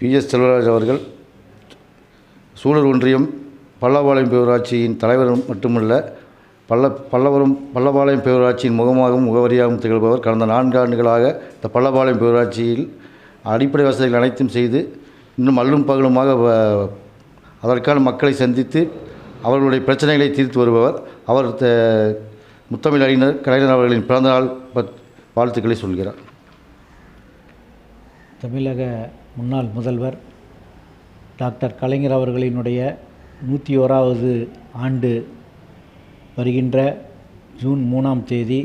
PS Selvaraj அவர்கள் சூழல் ஒன்றியம் பல்லவாளையம் பேரூராட்சியின் தலைவர் மட்டுமல்ல பல்ல பல்லவரும் பல்லவாளையம் பேரூராட்சியின் முகமாகவும் முகவரியாகவும் திகழ்பவர் கடந்த நான்கு ஆண்டுகளாக இந்த பல்லவாளையம் பேரூராட்சியில் அடிப்படை வசதிகள் அனைத்தும் செய்து இன்னும் அல்லும் பகலுமாக அதற்கான மக்களை சந்தித்து அவர்களுடைய பிரச்சனைகளை தீர்த்து வருபவர். அவர் முத்தமிழ் அறிஞர் கலைஞர் அவர்களின் பிறந்தநாள் பத்- வாழ்த்துக்களை சொல்கிறார். தமிழக முன்னாள் முதல்வர் டாக்டர் கலைஞர் அவர்களினுடைய நூற்றி ஓராவது ஆண்டு வருகின்ற ஜூன் மூணாம் தேதி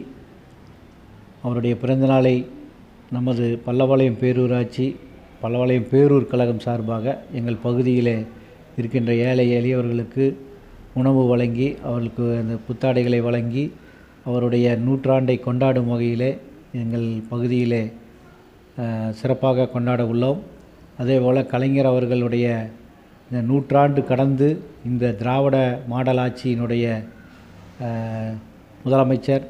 அவருடைய பிறந்தநாளை நமது பல்லவாளையம் பேரூராட்சி பல்லவாளையம் பேரூர் கழகம் சார்பாக எங்கள் பகுதியிலே இருக்கின்ற ஏழை எளியவர்களுக்கு உணவு வழங்கி அவர்களுக்கு அந்த புத்தாடைகளை வழங்கி அவருடைய நூற்றாண்டை கொண்டாடும் வகையிலே எங்கள் பகுதியிலே சிறப்பாக கொண்டாட உள்ளோம். அதேபோல் கலைஞர் அவர்களுடைய இந்த நூற்றாண்டு கடந்து இந்த திராவிட மாடலாட்சியினுடைய முதலமைச்சர்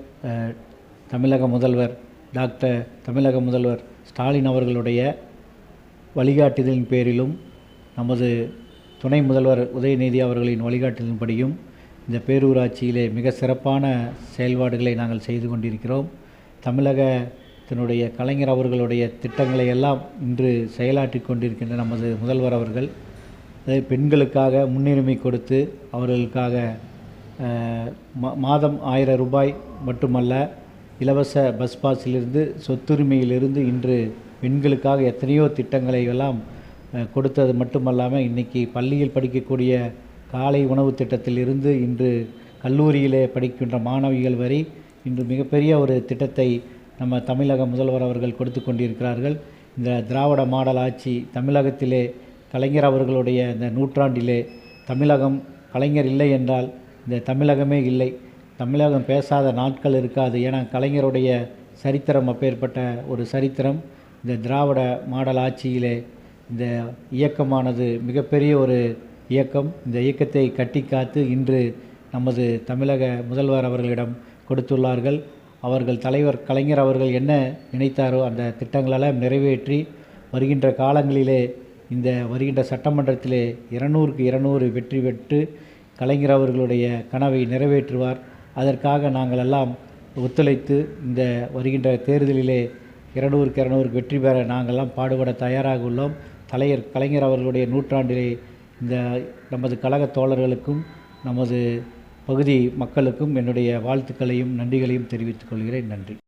தமிழக முதல்வர் டாக்டர் தமிழக முதல்வர் ஸ்டாலின் அவர்களுடைய வழிகாட்டுதலின் பேரிலும் நமது துணை முதல்வர் உதயநிதி அவர்களின் வழிகாட்டுதலின்படியும் இந்த பேரூராட்சியிலே மிக சிறப்பான செயல்பாடுகளை நாங்கள் செய்து கொண்டிருக்கிறோம். தமிழகத்தினுடைய கலைஞர் அவர்களுடைய திட்டங்களை எல்லாம் இன்று செயலாற்றி கொண்டிருக்கின்ற நமது முதல்வர் அவர்கள் அதே பெண்களுக்காக முன்னுரிமை கொடுத்து அவர்களுக்காக மா- மாதம் ஆயிரம் ரூபாய் மட்டுமல்ல இலவச பஸ் பாஸிலிருந்து சொத்துரிமையிலிருந்து இன்று பெண்களுக்காக எத்தனையோ திட்டங்களை எல்லாம் கொடுத்தது மட்டுமல்லாமல் இன்றைக்கி பள்ளியில் படிக்கக்கூடிய காலை உணவு திட்டத்திலிருந்து இன்று கல்லூரியிலே படிக்கின்ற மாணவிகள் வரை இன்று மிகப்பெரிய ஒரு திட்டத்தை நம்ம தமிழக முதல்வர் அவர்கள் கொடுத்து கொண்டிருக்கிறார்கள். இந்த திராவிட மாடல் ஆட்சி தமிழகத்திலே கலைஞர் அவர்களுடைய இந்த நூற்றாண்டிலே தமிழகம் கலைஞர் இல்லை என்றால் இந்த தமிழகமே இல்லை. தமிழகம் பேசாத நாட்கள் இருக்காது ஏன்னா கலைஞருடைய சரித்திரம் அப்பேற்பட்ட ஒரு சரித்திரம். இந்த திராவிட மாடல் ஆட்சியிலே இந்த இயக்கமானது மிகப்பெரிய ஒரு இயக்கம் இந்த இயக்கத்தை கட்டி காத்து இன்று நமது தமிழக முதல்வர் அவர்களிடம் கொடுத்துள்ளார்கள். அவர்கள் தலைவர் கலைஞர் அவர்கள் என்ன நினைத்தாரோ அந்த திட்டங்களெல்லாம் நிறைவேற்றி வருகின்ற காலங்களிலே இந்த வருகின்ற சட்டமன்றத்திலே இருநூறுக்கு இருநூறு வெற்றி பெற்று கலைஞர் அவர்களுடைய கனவை நிறைவேற்றுவார். அதற்காக நாங்கள் எல்லாம் ஒத்துழைத்து இந்த வருகின்ற தேர்தலிலே இருநூறுக்கு இருநூறுக்கு வெற்றி பெற நாங்கள்லாம் பாடுபட தயாராக உள்ளோம். தலைவர் கலைஞர் அவர்களுடைய நூற்றாண்டிலே இந்த நமது கழக தோழர்களுக்கும் நமது பகுதி மக்களுக்கும் என்னுடைய வாழ்த்துக்களையும் நன்றிகளையும் தெரிவித்துக் கொள்கிறேன். நன்றி.